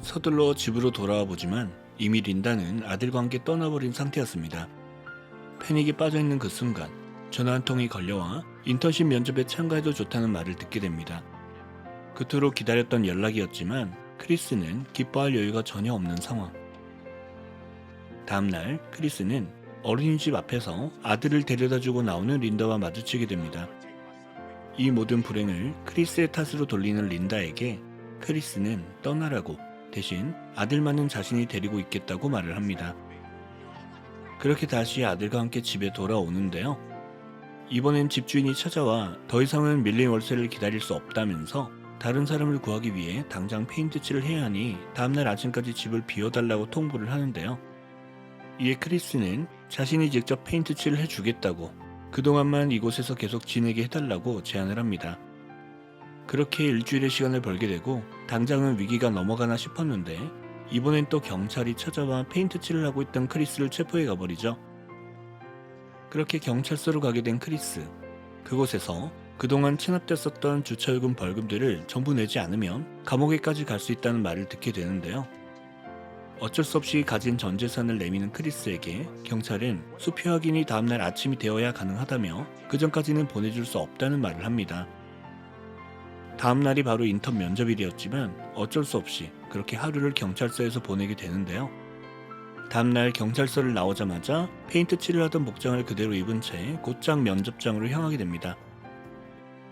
서둘러 집으로 돌아와 보지만 이미 린다는 아들과 함께 떠나버린 상태였습니다. 패닉에 빠져있는 그 순간 전화 한 통이 걸려와 인턴십 면접에 참가해도 좋다는 말을 듣게 됩니다. 그토록 기다렸던 연락이었지만 크리스는 기뻐할 여유가 전혀 없는 상황. 다음날 크리스는 어린이집 앞에서 아들을 데려다주고 나오는 린다와 마주치게 됩니다. 이 모든 불행을 크리스의 탓으로 돌리는 린다에게 크리스는 떠나라고 대신 아들만은 자신이 데리고 있겠다고 말을 합니다. 그렇게 다시 아들과 함께 집에 돌아오는데요. 이번엔 집주인이 찾아와 더 이상은 밀린 월세를 기다릴 수 없다면서 다른 사람을 구하기 위해 당장 페인트 칠을 해야 하니 다음날 아침까지 집을 비워달라고 통보를 하는데요. 이에 크리스는 자신이 직접 페인트 칠을 해주겠다고 그동안만 이곳에서 계속 지내게 해달라고 제안을 합니다. 그렇게 일주일의 시간을 벌게 되고 당장은 위기가 넘어가나 싶었는데 이번엔 또 경찰이 찾아와 페인트 칠을 하고 있던 크리스를 체포해 가버리죠. 그렇게 경찰서로 가게 된 크리스. 그곳에서 그동안 체납됐었던 주차요금 벌금들을 전부 내지 않으면 감옥에까지 갈 수 있다는 말을 듣게 되는데요. 어쩔 수 없이 가진 전 재산을 내미는 크리스에게 경찰은 수표 확인이 다음날 아침이 되어야 가능하다며 그 전까지는 보내줄 수 없다는 말을 합니다. 다음 날이 바로 인턴 면접일이었지만 어쩔 수 없이 그렇게 하루를 경찰서에서 보내게 되는데요. 다음 날 경찰서를 나오자마자 페인트 칠을 하던 복장을 그대로 입은 채 곧장 면접장으로 향하게 됩니다.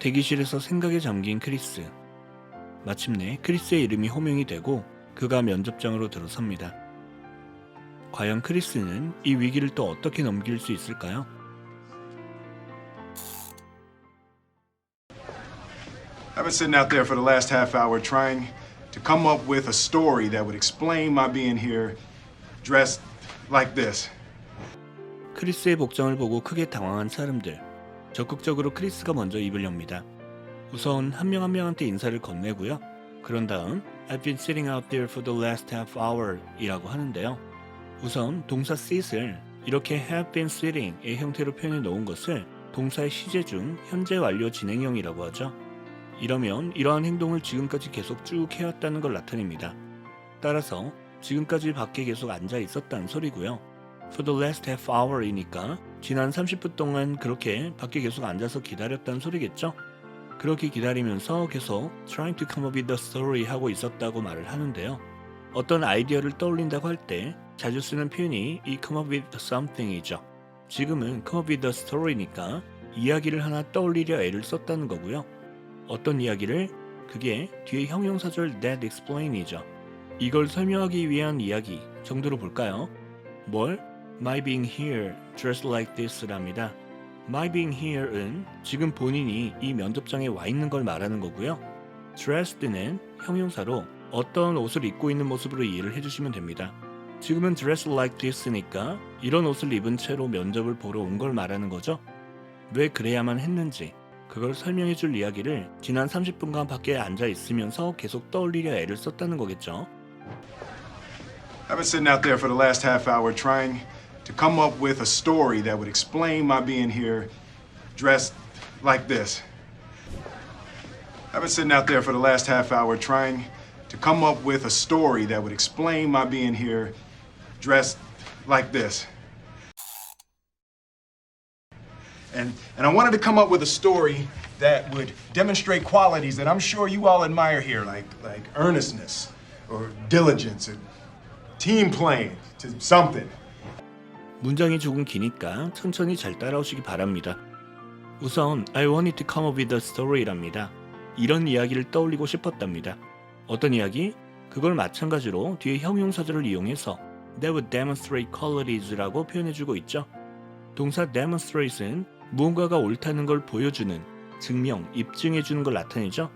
대기실에서 생각에 잠긴 크리스. 마침내 크리스의 이름이 호명이 되고 그가 면접장으로 들어섭니다. 과연 크리스는 이 위기를 또 어떻게 넘길 수 있을까요? Been sitting out there for the last half hour trying to come up with a story that would explain my being here dressed like this. 크리스의 복장을 보고 크게 당황한 사람들. 적극적으로 크리스가 먼저 입을 엽니다. 우선 한 명 한 명한테 인사를 건네고요. 그런 다음 I've been sitting out there for the last half hour 이라고 하는데요. 우선 동사 sit을 이렇게 have been sitting의 형태로 표현해 놓은 것을 동사의 시제 중 현재 완료 진행형이라고 하죠. 이러면 이러한 행동을 지금까지 계속 쭉 해왔다는 걸 나타냅니다. 따라서 지금까지 밖에 계속 앉아 있었다는 소리고요. For the last half hour이니까 지난 30분 동안 그렇게 밖에 계속 앉아서 기다렸다는 소리겠죠? 그렇게 기다리면서 계속 trying to come up with a story 하고 있었다고 말을 하는데요. 어떤 아이디어를 떠올린다고 할 때 자주 쓰는 표현이 이 come up with something이죠. 지금은 come up with a story니까 이야기를 하나 떠올리려 애를 썼다는 거고요. 어떤 이야기를 그게 뒤에 형용사절 that explain이죠. 이걸 설명하기 위한 이야기 정도로 볼까요? 뭘? My being here dressed like this랍니다. My being here은 지금 본인이 이 면접장에 와 있는 걸 말하는 거고요. dressed는 형용사로 어떤 옷을 입고 있는 모습으로 이해를 해주시면 됩니다. 지금은 dressed like this니까 이런 옷을 입은 채로 면접을 보러 온 걸 말하는 거죠. 왜 그래야만 했는지 그걸 설명해 줄 이야기를 지난 30분간 밖에 앉아 있으면서 계속 떠올리려 애를 썼다는 거겠죠. I've been sitting out there for the last half hour trying to come up with a story that would explain my being here dressed like this. I've been sitting out there for the last half hour trying to come up with a story that would explain my being here dressed like this. And, and I wanted to come up with a story that would demonstrate qualities that I'm sure you all admire here, like, like earnestness or diligence or team playing to something. 문장이 조금 기니까 천천히 잘 따라오시기 바랍니다. 우선 I wanted to come up with a story랍니다. 이런 이야기를 떠올리고 싶었답니다. 어떤 이야기? 그걸 마찬가지로 뒤에 형용사절을 이용해서 that would demonstrate qualities라고 표현해주고 있죠. 동사 demonstrate은 무언가가 옳다는 걸 보여주는, 증명, 입증해 주는 걸 나타내죠.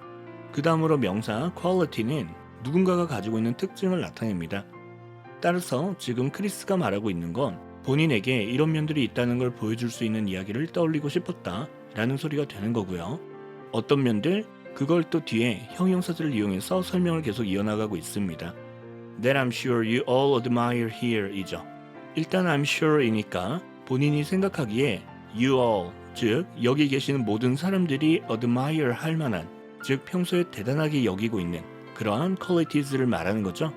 그 다음으로 명사 quality는 누군가가 가지고 있는 특징을 나타냅니다. 따라서 지금 크리스가 말하고 있는 건 본인에게 이런 면들이 있다는 걸 보여줄 수 있는 이야기를 떠올리고 싶었다 라는 소리가 되는 거고요. 어떤 면들? 그걸 또 뒤에 형용사들을 이용해서 설명을 계속 이어나가고 있습니다. That I'm sure you all admire here 이죠. 일단 I'm sure이니까 본인이 생각하기에 you all, 즉 여기 계시는 모든 사람들이 admire 할 만한, 즉 평소에 대단하게 여기고 있는 그러한 qualities를 말하는 거죠.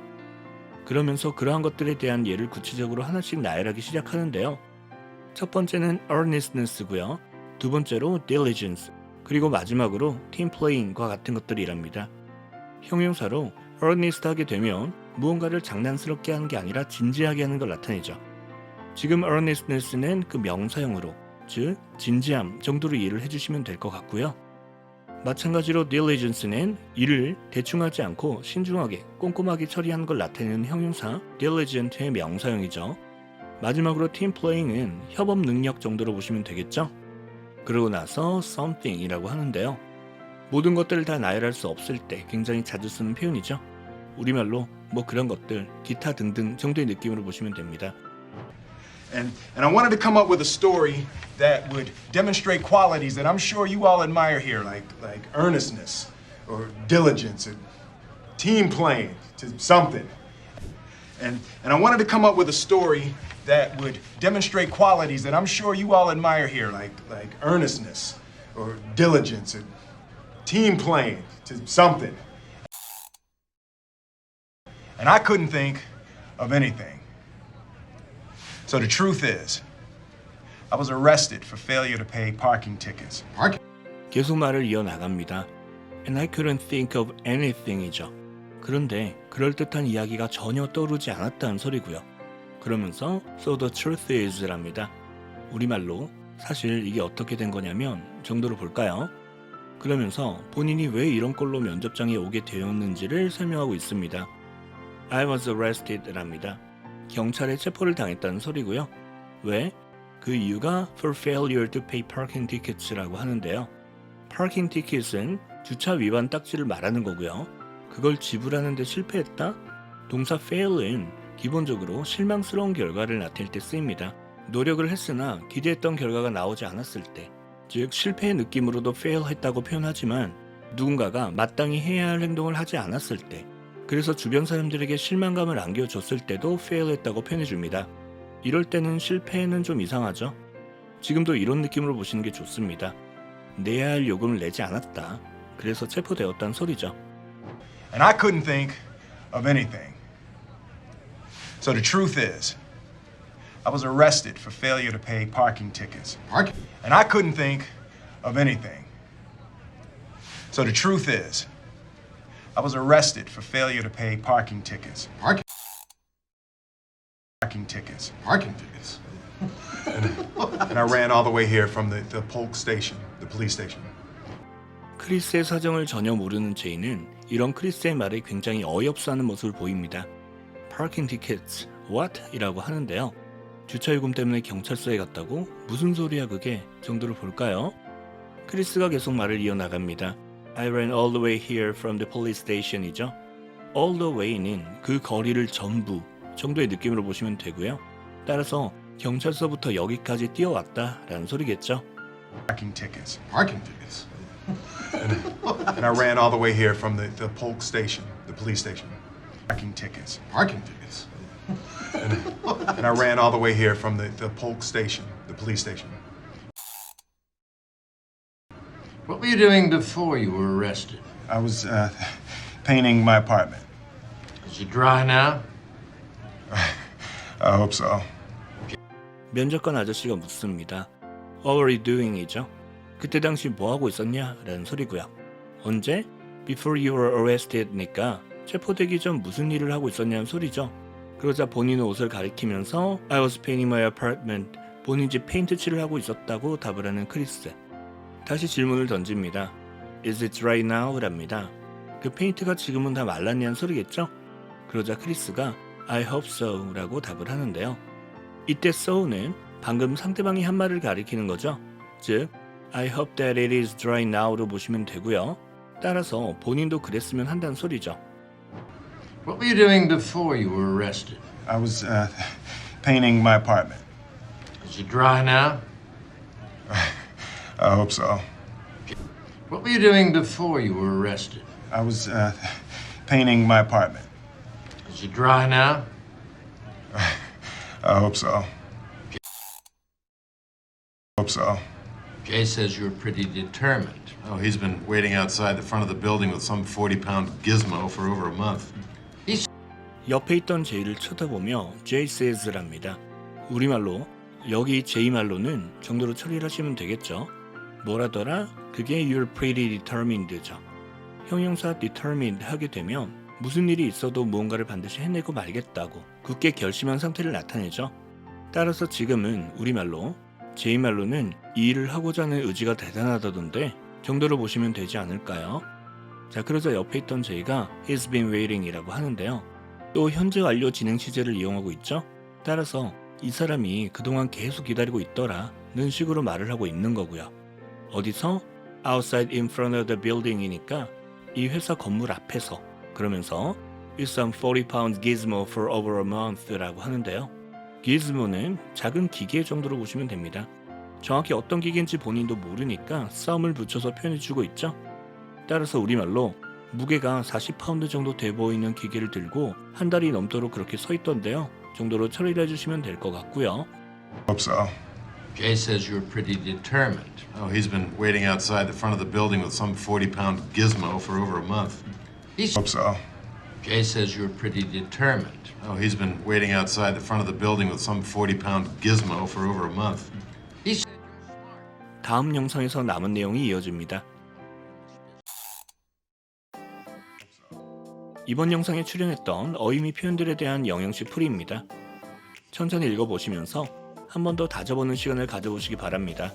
그러면서 그러한 것들에 대한 예를 구체적으로 하나씩 나열하기 시작하는데요. 첫 번째는 earnestness고요. 두 번째로 diligence, 그리고 마지막으로 team playing과 같은 것들이랍니다. 형용사로 earnest하게 되면 무언가를 장난스럽게 하는 게 아니라 진지하게 하는 걸 나타내죠. 지금 earnestness는 그 명사형으로, 즉 진지함 정도로 이해를 해주시면 될 것 같고요. 마찬가지로 diligence는 일을 대충 하지 않고 신중하게 꼼꼼하게 처리하는 걸 나타내는 형용사 diligent의 명사형이죠. 마지막으로 playing은 협업 능력 정도로 보시면 되겠죠. 그러고 나서 something이라고 하는데요. 모든 것들을 다 나열할 수 없을 때 굉장히 자주 쓰는 표현이죠. 우리말로 뭐 그런 것들, 기타 등등 정도의 느낌으로 보시면 됩니다. And, and I wanted to come up with a story that would demonstrate qualities that I'm sure you all admire here, like, like earnestness or diligence or team playing to something. And, and I wanted to come up with a story that would demonstrate qualities that I'm sure you all admire here, like, like earnestness or diligence or team playing to something. And I couldn't think of anything. So the truth is, I was arrested for failure to pay parking tickets. 계속 말을 이어나갑니다. And I couldn't think of anything이죠. 그런데 그럴듯한 이야기가 전혀 떠오르지 않았다는 소리고요. 그러면서 So the truth is랍니다. 우리말로 사실 이게 어떻게 된 거냐면 정도로 볼까요? 그러면서 본인이 왜 이런 꼴로 면접장에 오게 되었는지를 설명하고 있습니다. I was arrested랍니다. 경찰에 체포를 당했다는 소리고요. 왜? 그 이유가 for failure to pay parking tickets라고 하는데요. parking ticket은 주차 위반 딱지를 말하는 거고요. 그걸 지불하는데 실패했다? 동사 fail은 기본적으로 실망스러운 결과를 나타낼 때 쓰입니다. 노력을 했으나 기대했던 결과가 나오지 않았을 때, 즉 실패의 느낌으로도 fail했다고 표현하지만 누군가가 마땅히 해야 할 행동을 하지 않았을 때, 그래서 주변 사람들에게 실망감을 안겨줬을 때도 fail했다고 표현해줍니다. 이럴 때는 실패는 좀 이상하죠. 지금도 이런 느낌으로 보시는 게 좋습니다. 내야 할 요금을 내지 않았다. 그래서 체포되었다는 소리죠. And I couldn't think of anything. So the truth is, I was arrested for failure to pay parking tickets. Parking? And I couldn't think of anything. So the truth is, I was arrested for failure to pay parking tickets. Parking? Parking tickets. Parking tickets. And I ran all the way here from the, the Polk station, the police station. 크리스의 사정을 전혀 모르는 제이는 이런 크리스의 말에 굉장히 어이없어하는 모습을 보입니다. Parking tickets, what? 이라고 하는데요. 주차 요금 때문에 경찰서에 갔다고? 무슨 소리야 그게? 정도로 볼까요? 크리스가 계속 말을 이어나갑니다. I ran all the way here from the police station이죠. all the way는 그 거리를 전부 정도의 느낌으로 보시면 되고요. 따라서 경찰서부터 여기까지 뛰어왔다 라는 소리겠죠. Parking tickets. Parking tickets. And I ran all the way here from the, the Polk station, the police station. Parking tickets. Parking tickets. And I ran all the way here from the, the Polk station, the police station. What were you doing before you were arrested? I was uh, painting my apartment. Is it dry now? I hope so. 면접관 아저씨가 묻습니다. What were you doing이죠? 그때 당시 뭐 하고 있었냐? 라는 소리고요. 언제? Before you were arrested니까 체포되기 전 무슨 일을 하고 있었냐는 소리죠. 그러자 본인은 옷을 가리키면서 I was painting my apartment. 본인 집 페인트 칠을 하고 있었다고 답을 하는 크리스. 다시 질문을 던집니다. Is it dry now? 랍니다. 그 페인트가 지금은 다 말랐냐는 소리겠죠? 그러자 크리스가 I hope so 라고 답을 하는데요. 이때 so는 방금 상대방이 한 말을 가리키는 거죠. 즉, I hope that it is dry now로 보시면 되고요. 따라서 본인도 그랬으면 한다는 소리죠. What were you doing before you were arrested? I was uh, painting my apartment. Is it dry now? I hope so. What were you doing before you were arrested? I was uh, painting my apartment. Is it dry now? I hope so. Hope so. Jay says you're pretty determined. Oh, he's been waiting outside the front of the building with some 40 pound gizmo for over a month. 옆에 있던 제이를 쳐다보며 Jay says랍니다. 우리말로 여기 제이 말로는 정도로 처리를 하시면 되겠죠. 뭐라더라? 그게 you're pretty determined죠. 형용사 determined 하게 되면 무슨 일이 있어도 무언가를 반드시 해내고 말겠다고 굳게 결심한 상태를 나타내죠. 따라서 지금은 우리말로 제이 말로는 이 일을 하고자 하는 의지가 대단하다던데 정도로 보시면 되지 않을까요? 자 그러자 옆에 있던 제이가 He's been waiting 이라고 하는데요. 또 현재 완료 진행 시제를 이용하고 있죠. 따라서 이 사람이 그동안 계속 기다리고 있더라는 식으로 말을 하고 있는 거고요. 어디서? Outside in front of the building이니까 이 회사 건물 앞에서 그러면서 With some 40 pounds gizmo for over a month라고 하는데요. gizmo는 작은 기계 정도로 보시면 됩니다. 정확히 어떤 기계인지 본인도 모르니까 썸을 붙여서 표현해주고 있죠. 따라서 우리말로 무게가 40파운드 정도 돼 보이는 기계를 들고 한 달이 넘도록 그렇게 서 있던데요. 정도로 처리를 해주시면 될 것 같고요. So. Jay says you're pretty determined. Oh, he's been waiting outside the front of the building with some 40 pound gizmo for over a month. He's, Hope so. Jay says you're pretty determined. Oh, he's been waiting outside the front of the building with some 40 pound gizmo for over a month. He said 다음 영상에서 남은 내용이 이어집니다. 이번 영상에 출연했던 어휘미 표현들에 대한 영영식 풀이입니다. 천천히 읽어보시면서 한 번 더 다져보는 시간을 가져보시기 바랍니다.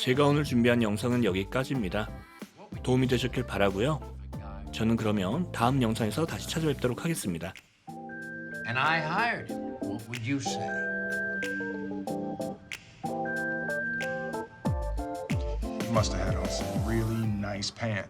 제가 오늘 준비한 영상은 여기까지입니다. 도움이 되셨길 바라고요. 저는 그러면 다음 영상에서 다시 찾아뵙도록 하겠습니다. and I hired him. What would you say? You must have had on some really nice pants.